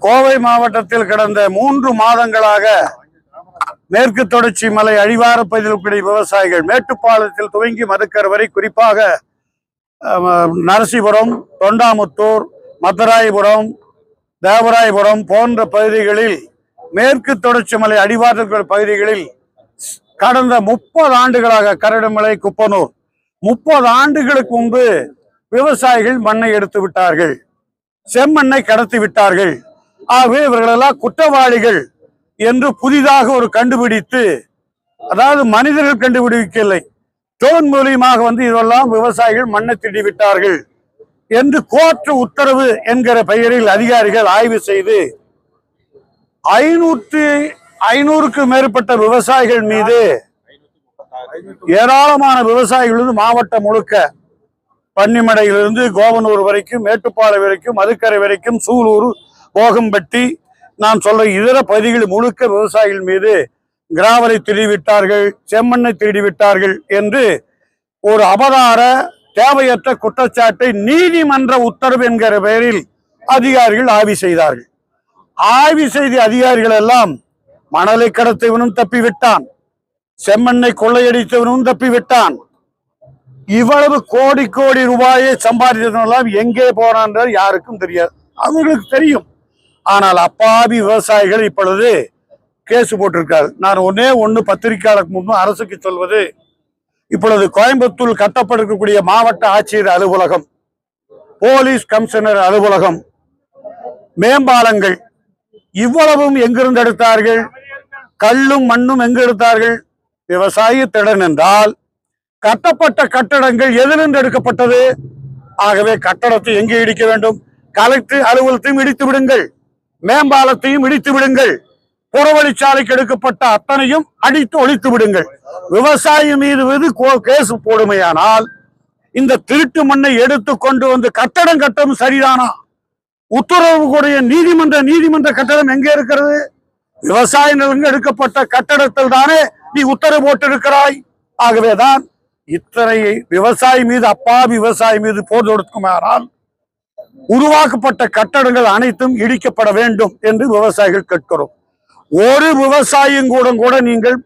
கோவை மாவட்டத்தில் கடந்த மூன்று மாதங்களாக மேற்கு தொடர்ச்சி மலை அடிவார பகுதியில் கூடிய விவசாயிகள் மேட்டுப்பாளையத்தில் துவங்கி மதுக்கர் வரை குறிப்பாக நரசிபுரம் தொண்டாமுத்தூர் மதுராயபுரம் தேவராயபுரம் போன்ற பகுதிகளில் மேற்கு தொடர்ச்சி மலை அடிவார பகுதிகளில் கடந்த முப்பது ஆண்டுகளாக கரடுமலை குப்பனூர். முப்பது ஆண்டுகளுக்கு முன்பு விவசாயிகள் மண்ணை எடுத்து விட்டார்கள். செம்மண்ணை கடத்தி விட்டார்கள். ஆகவே இவர்களெல்லாம் குற்றவாளிகள் என்று புதிதாக ஒரு கண்டுபிடித்து அதாவது மனிதர்கள் கண்டுபிடிக்கவில்லை. ட்ரோன் மூலியமாக வந்து இதெல்லாம் விவசாயிகள் மண்ணை திடி விட்டார்கள் என்று கோர்ட்டு உத்தரவு என்கிற பெயரில் அதிகாரிகள் ஆய்வு செய்து ஐநூற்று ஐநூறுக்கு மேற்பட்ட விவசாயிகள் மீது ஏராளமான விவசாயிகள் வந்து மாவட்டம் முழுக்க பன்னிமடையிலிருந்து கோவனூர் வரைக்கும் மேட்டுப்பாறை வரைக்கும் மதுக்கரை வரைக்கும் சூலூர் போகம்பட்டி நான் சொல்ற இதர பகுதிகள் முழுக்க விவசாயிகள் மீது கிராவலை திருடிவிட்டார்கள் செம்மண்ணை திருடிவிட்டார்கள் என்று ஒரு அபதார தேவையற்ற குற்றச்சாட்டை நீதிமன்ற உத்தரவு என்கிற பெயரில் அதிகாரிகள் ஆய்வு செய்தார்கள். ஆய்வு செய்த அதிகாரிகள் எல்லாம் மணலை கடத்தவனும் தப்பிவிட்டான் செம்மண்ணை கொள்ளையடித்தவனும் தப்பிவிட்டான். இவ்வளவு கோடி கோடி ரூபாயை சம்பாதித்ததெல்லாம் எங்கே போறான்றது யாருக்கும் தெரியாது. அவங்களுக்கு தெரியும். ஆனால் அப்பாவி விவசாயிகள் இப்பொழுது கேஸ் போட்டிருக்காரு நான் ஒன்னே ஒன்று பத்திரிகையாளருக்கு முன்பு அரசுக்கு சொல்வது இப்பொழுது கோயம்புத்தூர் கட்டப்பட்டிருக்கக்கூடிய மாவட்ட ஆட்சியர் அலுவலகம் போலீஸ் கமிஷனர் அலுவலகம் மேம்பாலங்கள் இவ்வளவும் எங்கிருந்து எடுத்தார்கள்? கல்லும் மண்ணும் எங்கு எடுத்தார்கள்? விவசாய திடன் என்றால் கட்டப்பட்ட கட்டடங்கள் எதிலிருந்து எடுக்கப்பட்டது? ஆகவே கட்டடத்தை எங்கே இடிக்க வேண்டும்? கலெக்டர் அலுவலகத்தையும் இடித்து விடுங்கள். மேம்பாலத்தையும் இடித்து விடுங்கள். புறவழிச்சாலைக்கு எடுக்கப்பட்ட அத்தனையும் அடித்து ஒழித்து விடுங்கள். விவசாயி மீது கோ- கேஸ் போடுமையானால் இந்த திருட்டு மண்ணை எடுத்து கொண்டு வந்து கட்டடம் கட்டவும் சரிதானா? உத்தரவு கூடிய நீதிமன்ற நீதிமன்ற கட்டடம் எங்கே இருக்கிறது? விவசாய நிலங்கள் எடுக்கப்பட்ட கட்டடத்தில் தானே நீ உத்தரவு போட்டிருக்கிறாய்? ஆகவேதான் இத்தனை விவசாயி மீது அப்பாவி விவசாயி மீது போர் தொடுக்குமானால் உருவாக்கப்பட்ட கட்டடங்கள் அனைத்தும் இடிக்கப்பட வேண்டும் என்று விவசாயிகள் கேட்கிறோம். ஒரு விவசாயியும் கூட கூட நீங்கள்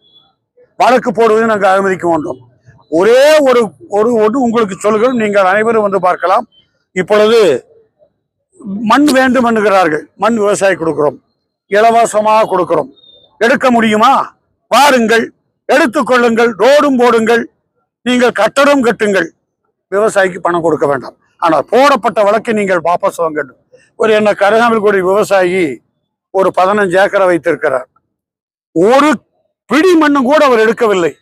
வழக்கு போடுவதை நாங்கள் அனுமதிக்க வேண்டும் ஒரே ஒரு ஒரு ஒன்று உங்களுக்கு சொல்கிறோம் நீங்கள் அனைவரும் வந்து பார்க்கலாம். இப்பொழுது மண் வேண்டும் என்கிறார்கள். மண் விவசாயி கொடுக்கிறோம். இலவசமாக கொடுக்கிறோம். எடுக்க முடியுமா? வாருங்கள். எடுத்துக்கொள்ளுங்கள் ரோடும் போடுங்கள். நீங்கள் கட்டடம் கட்டுங்கள். விவசாயிக்கு பணம் கொடுக்க வேண்டாம். ஆனால் போடப்பட்ட வழக்கை நீங்கள் வாபஸ் வாங்க வேண்டும். ஒரு என்ன கருகாமல் கூடிய விவசாயி ஒரு பதினஞ்சு ஏக்கரை வைத்திருக்கிறார். ஒரு பிடி மண்ணும் கூட அவர் எடுக்கவில்லை.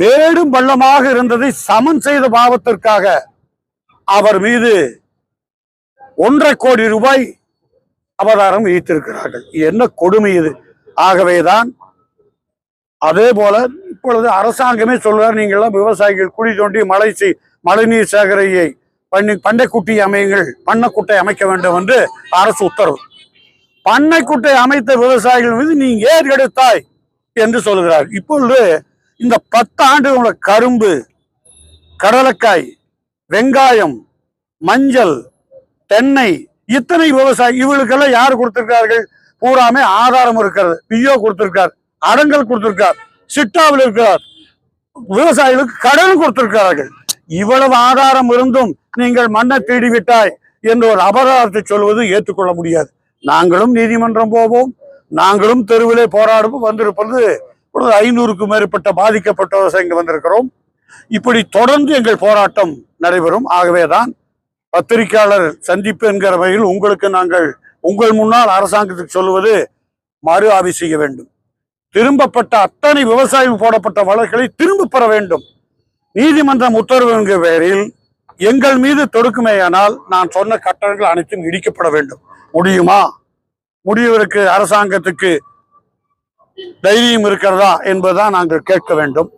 மேடும் பள்ளமாக இருந்ததை சமன் செய்த பாவத்திற்காக அவர் மீது ஒன்றரை கோடி ரூபாய் அபதாரம் விதித்திருக்கிறார்கள். என்ன கொடுமை இது. ஆகவேதான் அதே போல இப்பொழுது அரசாங்கமே சொல்றார் நீங்கள் எல்லாம் விவசாயிகள் குழி தோண்டி மழை செய் மழைநீர் சேகரையை பண்ணி பண்ணைக்குட்டி அமையுங்கள் பண்ணைக்குட்டை அமைக்க வேண்டும் என்று அரசு உத்தரவு. பண்ணைக்குட்டை அமைத்த விவசாயிகள் மீது நீ ஏர் எடுத்தாய் என்று சொல்கிறார். இப்பொழுது இந்த பத்து ஆண்டு கரும்பு கடலக்காய் வெங்காயம் மஞ்சள் தென்னை இத்தனை விவசாயி இவளுக்கெல்லாம் யார் கொடுத்திருக்கார்கள் பூராமே ஆதாரம் இருக்கிறது. பிஓ கொடுத்திருக்கார் அடங்கல் கொடுத்திருக்கார். சிட்டாவில் இருக்கிறார். விவசாயிகளுக்கு கடன் கொடுத்திருக்கிறார்கள். இவ்வளவு ஆதாரம் இருந்தும் நீங்கள் மண்ணை தேடிவிட்டாய் என்று ஒரு அபராதத்தை சொல்வது ஏற்றுக்கொள்ள முடியாது. நாங்களும் நீதிமன்றம் போவோம். நாங்களும் தெருவிலே போராடுவோம் வந்திருப்பது இப்பொழுது ஐநூறுக்கும் மேற்பட்ட பாதிக்கப்பட்ட விவசாயிகள் வந்திருக்கிறோம். இப்படி தொடர்ந்து எங்கள் போராட்டம் நடைபெறும். ஆகவேதான் பத்திரிகையாளர் சந்திப்பு என்கிற வகையில் உங்களுக்கு நாங்கள் உங்கள் முன்னால் அரசாங்கத்துக்கு சொல்வது மறு ஆய்வு செய்ய வேண்டும். திரும்பப்பட்ட அத்தனை விவசாயம் போடப்பட்ட வழக்குகளை திரும்ப பெற வேண்டும். நீதிமன்றம் உத்தரவு என்கிற பெயரில் எங்கள் மீது தொடுக்குமேயானால் நான் சொன்ன கட்டணங்கள் அனைத்தும் இடிக்கப்பட வேண்டும். முடியுமா? முடியவருக்கு அரசாங்கத்துக்கு தைரியம் இருக்கிறதா என்பதுதான் நாங்கள் கேட்க வேண்டும்.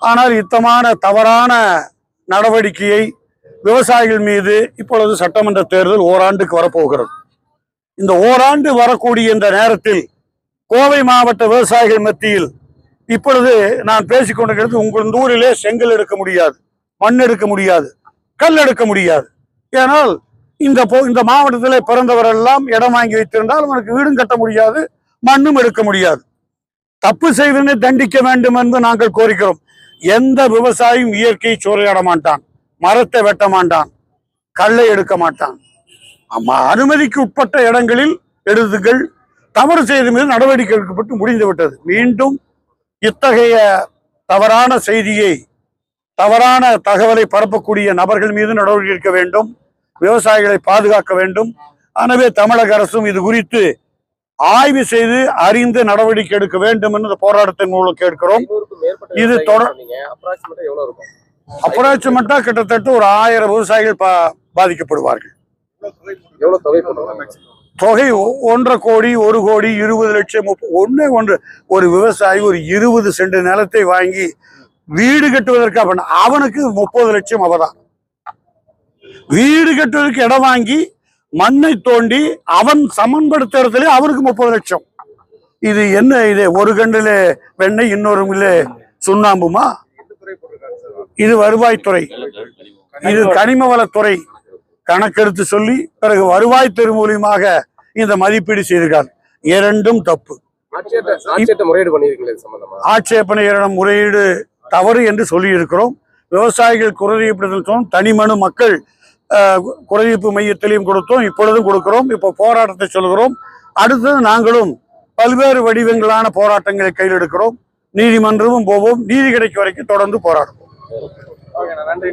ஆனால் இத்தமான தவறான நடவடிக்கையை விவசாயிகள் மீது இப்பொழுது சட்டமன்ற தேர்தல் ஓராண்டுக்கு வரப்போகிறது. இந்த ஓராண்டு வரக்கூடிய இந்த நேரத்தில் கோவை மாவட்ட விவசாயிகள் மத்தியில் இப்பொழுது நான் பேசிக் கொண்டிருக்கிறது உங்கள் ஊரிலே செங்கல் எடுக்க முடியாது மண் எடுக்க முடியாது கல் எடுக்க முடியாது. ஏனால் இந்த இந்த மாவட்டத்தில் பிறந்தவரெல்லாம் இடம் வாங்கி வைத்திருந்தால் அவனுக்கு வீடும் கட்ட முடியாது மண்ணும் எடுக்க முடியாது. தப்பு செய்தனை தண்டிக்க வேண்டும் என்று நாங்கள் கோரிக்கிறோம். எந்த விவசாயியும் இயற்கை சூறையாட மாட்டான் மரத்தை வெட்ட மாட்டான் கல்லை எடுக்க மாட்டான். அம்மா அனுமதிக்கு உட்பட்ட இடங்களில் எழுதுகள் தவறு செய்த மீது நடவடிக்கை எடுக்கப்பட்டு முடிந்துவிட்டது. மீண்டும் இத்தகைய தவறான செய்தியை தவறான தகவலை பரப்பக்கூடிய நபர்கள் மீது நடவடிக்கை எடுக்க வேண்டும். விவசாயிகளை பாதுகாக்க வேண்டும். எனவே தமிழக அரசும் இது குறித்து ஆய்வு செய்து அறிந்து நடவடிக்கை எடுக்க வேண்டும் என்று போராட்டத்தின் மூலம் கேட்கிறோம். இது தொடர்- அப்ராக்சிமேட்டா கிட்டத்தட்ட ஒரு ஆயிரம் விவசாயிகள் பா- பாதிக்கப்படுவார்கள். எவ்வளவு தொகை ஒன்றரை கோடி ஒரு கோடி இருபது லட்சம் ஒண்ணே ஒன்று. ஒரு விவசாயி ஒரு இருபது சென்ட் நிலத்தை வாங்கி வீடு கட்டுவதற்கு அவன் அவனுக்கு முப்பது லட்சம் அவதான். வீடு கட்டுவதற்கு இடம் வாங்கி மண்ணை தோண்டி அவன் சமன்படுத்துறதுல அவனுக்கு முப்பது லட்சம். இது என்ன இது? ஒரு கண்டில வெண்ணெய் இன்னொரு மில்ல சுண்ணாம்புமா? இது வருவாய்த்துறை. இது கனிம வளத்துறை. கணக்கெடுத்து சொல்லி பிறகு வருவாய் தெரு மூலியமாக இந்த மதிப்பீடு செய்திருக்கார். இரண்டும் தப்பு. ஆட்சியர்ட்ட ஆட்சியர்ட்ட முறையீடு தவறு என்று சொல்லி இருக்கிறோம் விவசாயிகள் சொன்னோம் தனிமனு மக்கள் குறைதீர்ப்பு மையத்திலையும் கொடுத்தோம். இப்பொழுதும் கொடுக்கிறோம். இப்போ போராட்டத்தை சொல்கிறோம். அடுத்தது நாங்களும் பல்வேறு வடிவங்களான போராட்டங்களை கையில் எடுக்கிறோம். நீதிமன்றமும் போவோம். நீதி கிடைக்கும் வரைக்கும் தொடர்ந்து போராடுவோம். நன்றி.